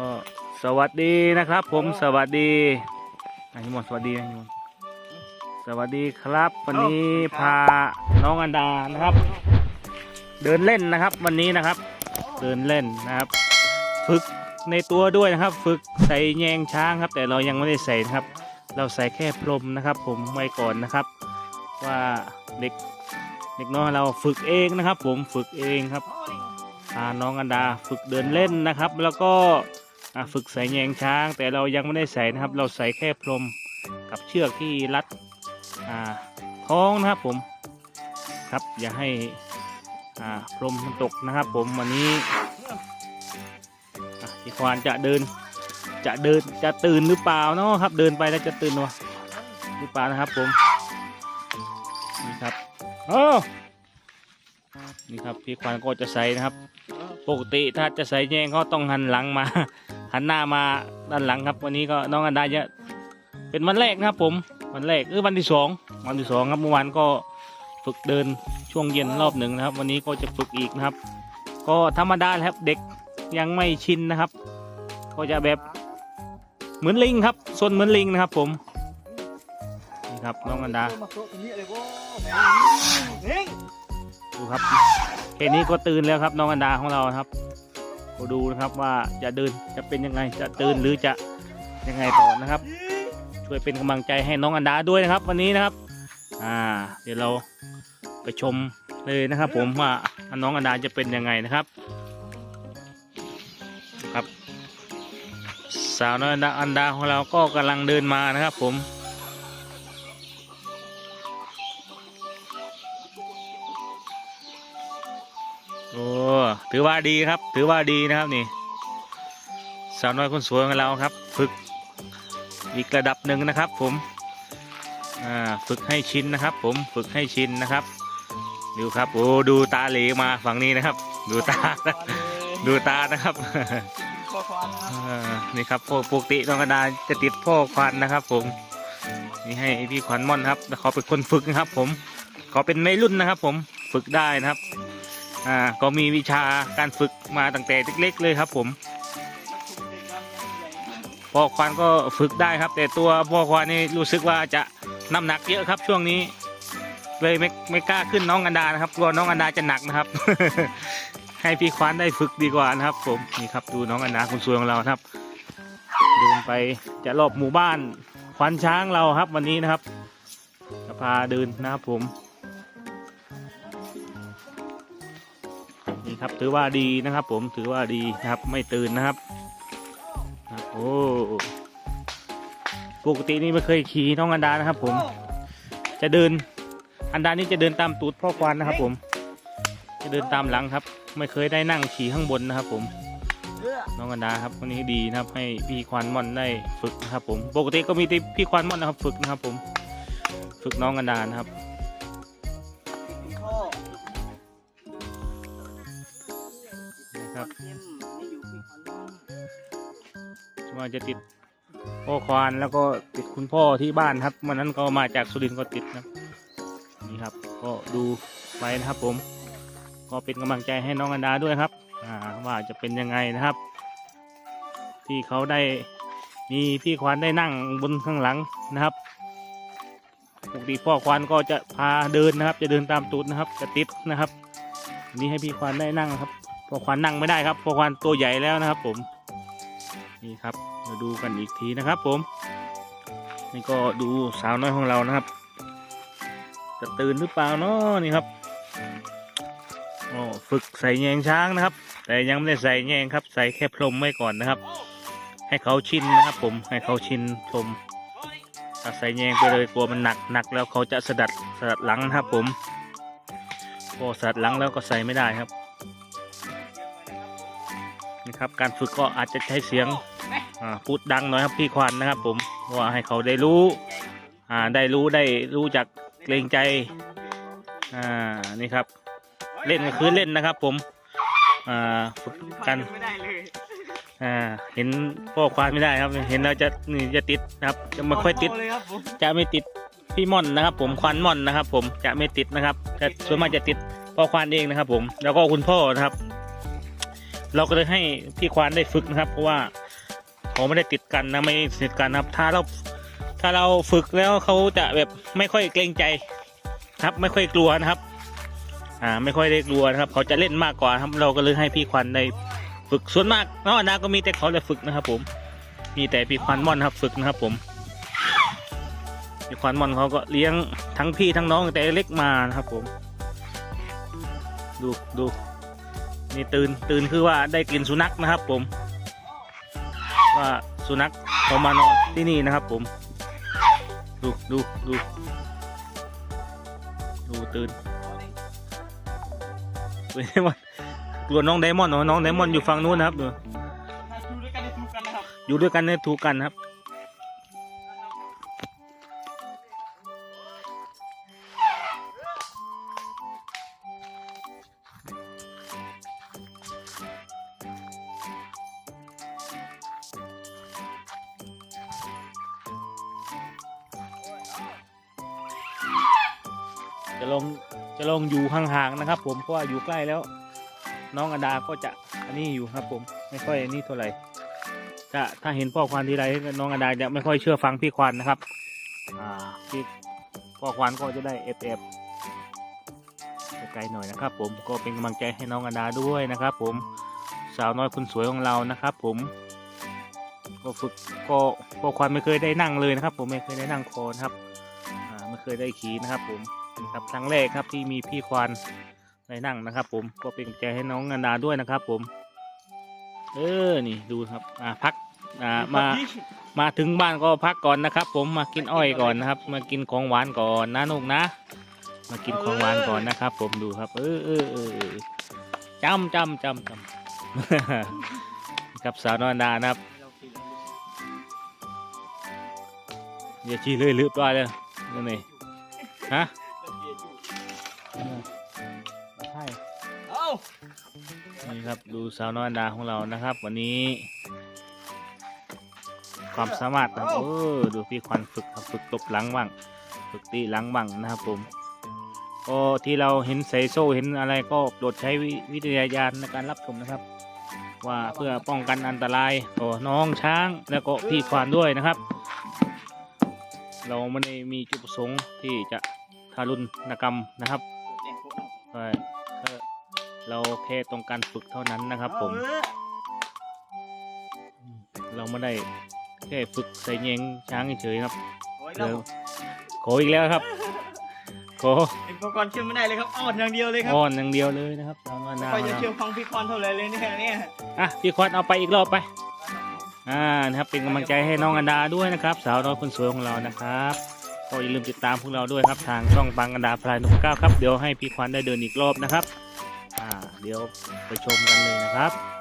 ก็สวัสดีนะครับผมสวัสดีอันนี้หมดสวัสดีนะนิมสวัสดีครับ วันนี้พาน้องอันดานะครับ เดินเล่นนะครับ วันนี้นะครับ เดินเล่นนะครับ ฝึกในตัวด้วยนะครับ ฝึกใส่แยงช้างครับ แต่เรายังไม่ได้ใส่นะครับ เราใส่แค่พรมนะครับ ผมไว้ก่อนนะครับ ว่าเด็กเด็กน้อยเราฝึกเองนะครับ ผมฝึกเองครับพาน้องอันดาฝึกเดินเล่นนะครับ แล้วก็ อะฝึกใส่แยงช้าง แต่เรายังไม่ได้ใส่นะครับ เราใส่แค่พรมกับเชือกที่รัดอ่าท้องนะครับผมครับอย่าให้อ่าพรมมันตกนะครับ ผมวันนี้พี่ควานจะเดินจะเดินจะตื่นหรือเปล่าเนาะครับ เดินไปแล้วจะตื่นวะหรือเปล่านะครับผมนี่ครับโอ้นี่ครับพี่ควานก็จะใส่นะครับ ปกติถ้าจะใส่แยงก็ต้องหันหลังมา หันหน้ามาด้านหลังครับ วันนี้ก็น้องอันดาจะเป็นวันแรกนะครับ ผมวันแรกหรือวันที่สองวันที่สองครับเมื่อวานก็ฝึกเดินช่วงเย็นรอบหนึ่งนะครับ วันนี้ก็จะฝึกอีกนะครับ ก็ธรรมดาครับเด็กยังไม่ชินนะครับ ก็จะแบบเหมือนลิงครับซนเหมือนลิงนะครับผมนี่ครับน้องอันดาดูครับแค่นี้ก็ตื่นแล้วครับน้องอันดาของเราครับ ดูนะครับว่าจะเดินจะเป็นยังไงจะตื่นหรือจะยังไงต่อนะครับ ช่วยเป็นกำลังใจให้น้องอันดาด้วยนะครับ วันนี้นะครับ อ่า เดี๋ยวเราไปชมเลยนะครับ ผมว่าน้องอันดาจะเป็นยังไงนะครับ ครับ สาวน้อยอันดาอันดาของเราก็กำลังเดินมานะครับ ผม อ้ถือว่าดีครับ ถือว่าดีนะครับนี่สาวน้อยคนสวยของเราครับ ฝึกอีกระดับหนึ่งนะครับ ผมอ่าฝึกให้ชินนะครับ ผมฝึกให้ชินนะครับ ดูครับโอ้ดูตาเหลมาฝั่งนี้นะครับ ดูตา ดูตานะครับอ่านี่ครับพวกปกติน้องกระดาจะติดพ่อควันนะครับ ผมนี่ให้พี่ขวัญม่อนครับแล้วเขาเป็นคนฝึกนะครับ ผมเขาเป็นไม่รุ่นนะครับ ผมฝึกได้นะครับ อ่าก็มีวิชาการฝึกมาตั้งแต่เล็กๆเลยครับผมพ่อควานก็ฝึกได้ครับ แต่ตัวพ่อควานนี่รู้สึกว่าจะน้ำหนักเยอะครับช่วงนี้ เลยไม่ไม่กล้าขึ้นน้องอันดานะครับกลัวน้องอันดาจะหนักนะครับ ให้พี่ควานได้ฝึกดีกว่านะครับ ผมนี่ครับดูน้องอันดาคุณสวยของเราครับเดินไปจะรอบหมู่บ้านควานช้างเราครับ วันนี้นะครับจะพาเดินนะครับผม ครับถือว่าดีนะครับ ผมถือว่าดีนะครับไม่ตื่นนะครับครับโอ้ปกตินี่ไม่เคยขี่น้องอันดานะครับ ผม จะเดิน อันดานี่จะเดินตามตูดพ่อควานนะครับ ผม จะเดินตามหลังครับ ไม่เคยได้นั่งขี่ข้างบนนะครับ ผมน้องอันดาครับวันนี้ดีนะครับ ให้พี่ควานม่อนได้ฝึกนะครับ ผม ปกติก็มีแต่พี่ควานม่อนนะครับ ฝึกนะครับ ผม ฝึกน้องอันดานะครับ นะครับว่าจะติดพ่อควานแล้วก็ติดคุณพ่อที่บ้านครับวันนั้นก็มาจากสุรินทร์ก็ติดนะนี่ครับ ก็ดูไปนะครับ ผม ก็เป็นกำลังใจให้น้องอันดาด้วยครับอ่าว่าจะเป็นยังไงนะครับ ที่เขาได้มีพี่ควานได้นั่งบนข้างหลังนะครับปกติพ่อควานก็จะพาเดินนะครับ จะเดินตามตูดนะครับ จะติดนะครับนนี้ให้พี่ควานได้นั่งครับ พอควานนั่งไม่ได้ครับพอควานตัวใหญ่แล้วนะครับ ผม นี่ครับมาดูกันอีกทีนะครับ ผม นี่ก็ดูสาวน้อยของเรานะครับ จะตื่นหรือเปล่าเนาะนี่ครับโอ้ฝึกใส่แยงช้างนะครับ แต่ยังไม่ได้ใส่แยงครับ ใส่แค่พรมไว้ก่อนนะครับ ให้เขาชินนะครับ ผมให้เขาชินพรมถ้าใส่แยงไปเลยกลัวมันหนักหนักแล้วเขาจะสะดัดสะดัดหลังนะครับ ผมพอสะดัดหลังแล้วก็ใส่ไม่ได้ครับ นะครับ การฝึกก็อาจจะใช้เสียงอ่าพูดดังหน่อยครับพี่ควันนะครับ ผมเพราะว่าให้เขาได้รู้อ่าได้รู้ได้รู้จักเกรงใจอ่านี่ครับ เล่นก็คือเล่นนะครับ ผมอ่าฝึกกันไม่ได้เลยอ่าเห็นพ่อควานไม่ได้ครับ เห็นแล้วจะนี่จะติดนะครับ จะไม่ค่อยติดเลยครับผมจะไม่ติดพี่ม่อนนะครับ ผมควานม่อนนะครับ ผมจะไม่ติดนะครับแต่ส่วนมากจะติดพ่อควานเองนะครับ ผมแล้วก็คุณพ่อนะครับ เราก็เลยให้พี่ควานได้ฝึกนะครับ เพราะว่าเขาไม่ได้ติดกันนะไม่ติดกันนะครับ ถ้าเราถ้าเราฝึกแล้วเขาจะแบบไม่ค่อยเกรงใจครับ ไม่ค่อยกลัวนะครับ อ่า ไม่ค่อยได้กลัวนะครับ เขาจะเล่นมากกว่าครับ เราก็เลยให้พี่ควันได้ฝึกส่วนมากน้องอนาก็มีแต่เขาจะฝึกนะครับ ผม มีแต่พี่ควันม่อนครับ ฝึกนะครับ ผมพี่ควันม่อนเขาก็เลี้ยงทั้งพี่ทั้งน้องแต่เล็กมานะครับ ผม ดูดู นี่ตื่นตื่นคือว่าได้กลิ่นสุนัขนะครับ ผม ว่าสุนัขเขามานอนที่นี่นะครับ ผม ดูดูดูดูตื่นเว้ยมันกลัวน้องไดมอนด์เนอะน้องไดมอนด์อยู่ฝั่งนู้นนะครับดูอยู่ด้วยกันในทุกกันนะครับ จะลงจะลงอยู่ห่างๆนะครับ ผมเพราะว่าอยู่ใกล้แล้ว น้องอดาก็จะอันนี้อยู่ครับ ผมไม่ค่อยอันนี้เท่าไหร่ถ้าถ้าเห็นพ่อควานทีไรน้องอดาจะไม่ค่อยเชื่อฟังพี่ควานนะครับอ่าพี่พ่อควานก็จะได้เอฟเอฟไกลๆหน่อยนะครับ ผมก็เป็นกำลังใจให้น้องอดาด้วยนะครับ ผมสาวน้อยคนสวยของเรานะครับ ผมก็ฝึกก็พ่อควานไม่เคยได้นั่งเลยนะครับ ผมไม่เคยได้นั่งคอนะครับอ่าไม่เคยได้ขี่นะครับ ผม ครับครั้งแรกครับที่มีพี่ควานได้นั่งนะครับ ผมก็เป็นกำลังใจให้น้องอนาด้วยนะครับ ผม เออนี่ดูครับอ่าพักอ่ามามาถึงบ้านก็พักก่อนนะครับ ผมมากินอ้อยก่อนนะครับ มากินของหวานก่อนนะนุกนะ มากินของหวานก่อนนะครับ ผมดูครับ เออเออเออเออจำจำจำจำกับสาวนอนดานะครับอย่าชี้เลยลืบตัวเลยนี่นี่ฮะ ใช่เอ้านี่ครับดูสาวน้อยอันดาของเรานะครับ วันนี้ ความสามารถครับเออดูพี่ควันฝึกครับฝึกตบหลังบ้างฝึกตีหลังบ้างนะครับผมก็ที่เราเห็นใส่โซ่เห็นอะไรก็โปรดใช้วิวิทยาญาณในการรับชมนะครับ ว่าเพื่อป้องกันอันตรายต่อน้องช้างแล้วก็พี่ควานด้วยนะครับ เราไม่ได้มีจุดประสงค์ที่จะทารุณกรรมนะครับ ใช่แค่เราแค่ต้องการฝึกเท่านั้นนะครับผม เราไม่ได้แค่ฝึกใส่เยงช้างเฉยๆครับโอ้ยเดี๋เรายวขออีกแล้วครับขอเป็นอุปกรณ์เชื่อไม่ได้เลยครับอ่อนอย่างเดียวเลยครับอ้อนอย่างเดียวเลยนะครับตามมาไม่นาค่อยจะนะเชื่อฟังพี่คอนเท่าไหร่เลยเนี่ยเนี่ยอะพี่ควันเอาไปอีกรอบไปอ่านะครับเป็นกำลังใจให้น้องอันดาด้วยนะครับ สาวน้อยคนสวยของเรานะครับ ก็อย่าลืมติดตามพวกเราด้วยครับ ทางช่องปังกันดาพลายนกเก้าครับ เดี๋ยวให้พี่ควันได้เดินอีกรอบนะครับ อ่า เดี๋ยวไปชมกันเลยนะครับ